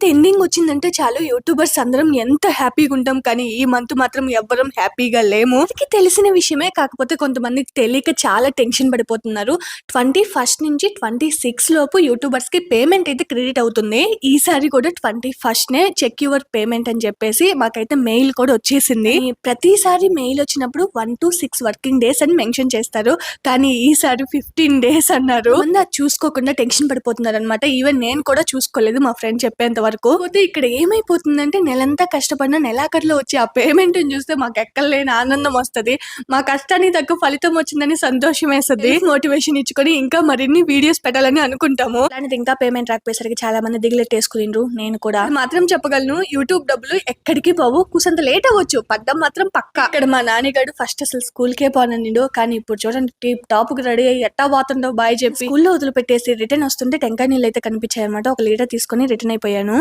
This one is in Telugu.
మంత్ ఎండింగ్ వచ్చిందంటే చాలు యూట్యూబర్స్ అందరం ఎంత హ్యాపీగా ఉంటాం కానీ ఈ మంత్ మాత్రం ఎవ్వరం హ్యాపీగా లేము. తెలిసిన విషయమే కాకపోతే కొంతమందికి తెలియక చాలా టెన్షన్ పడిపోతున్నారు. ట్వంటీ ఫస్ట్ నుంచి ట్వంటీ సిక్స్ లోపు యూట్యూబర్స్కి పేమెంట్ అయితే క్రెడిట్ అవుతుంది. ఈసారి కూడా ట్వంటీ ఫస్ట్ నే చెక్ యువర్ పేమెంట్ అని చెప్పేసి మాకైతే మెయిల్ కూడా వచ్చేసింది. ప్రతిసారి మెయిల్ వచ్చినప్పుడు one to six working days అని మెన్షన్ చేస్తారు. కానీ ఈసారి ఫిఫ్టీన్ డేస్ అన్నారు. చూసుకోకుండా టెన్షన్ పడిపోతున్నారు అనమాట ఈవెన్ నేను కూడా చూసుకోలేదు మా ఫ్రెండ్ చెప్పేంత వరకు పోతే ఇక్కడ ఏమైపోతుందంటే నెలంతా కష్టపడిన నెలాఖరులో వచ్చి ఆ పేమెంట్ చూస్తే మాకు ఎక్కలేని ఆనందం వస్తది. మా కష్టానికి తగ్గ ఫలితం వచ్చిందని సంతోషం వేస్తుంది. మోటివేషన్ ఇచ్చుకొని ఇంకా మరిన్ని వీడియోస్ పెట్టాలని అనుకుంటాము. అలాంటిది ఇంకా పేమెంట్ రాకపోయేసరికి చాలా మంది దిగులెట్టేసుకునిండ్రు నేను కూడా. మాత్రం చెప్పగలను యూట్యూబ్ డబ్బులు ఎక్కడికి పోవు. కూసంత లేట్ అవ్వచ్చు. పడ్డం మాత్రం పక్కా. ఇక్కడ మా నాన్నగాడు ఫస్ట్ అసలు స్కూల్ కే పోననిండు. కానీ ఇప్పుడు చూడండి టీప్ టాప్కి రెడీ అయ్యి ఎట్టా పోతుండో బాయ్ చెప్పి. స్కూల్లో వదిలిపెట్టేసి రిటర్న్ వస్తుంటే టెంకాయ నీళ్ళు అయితే కనిపించాయి అనమాట ఒక లీటర్ తీసుకొని రిటర్న్ అయిపోయాను.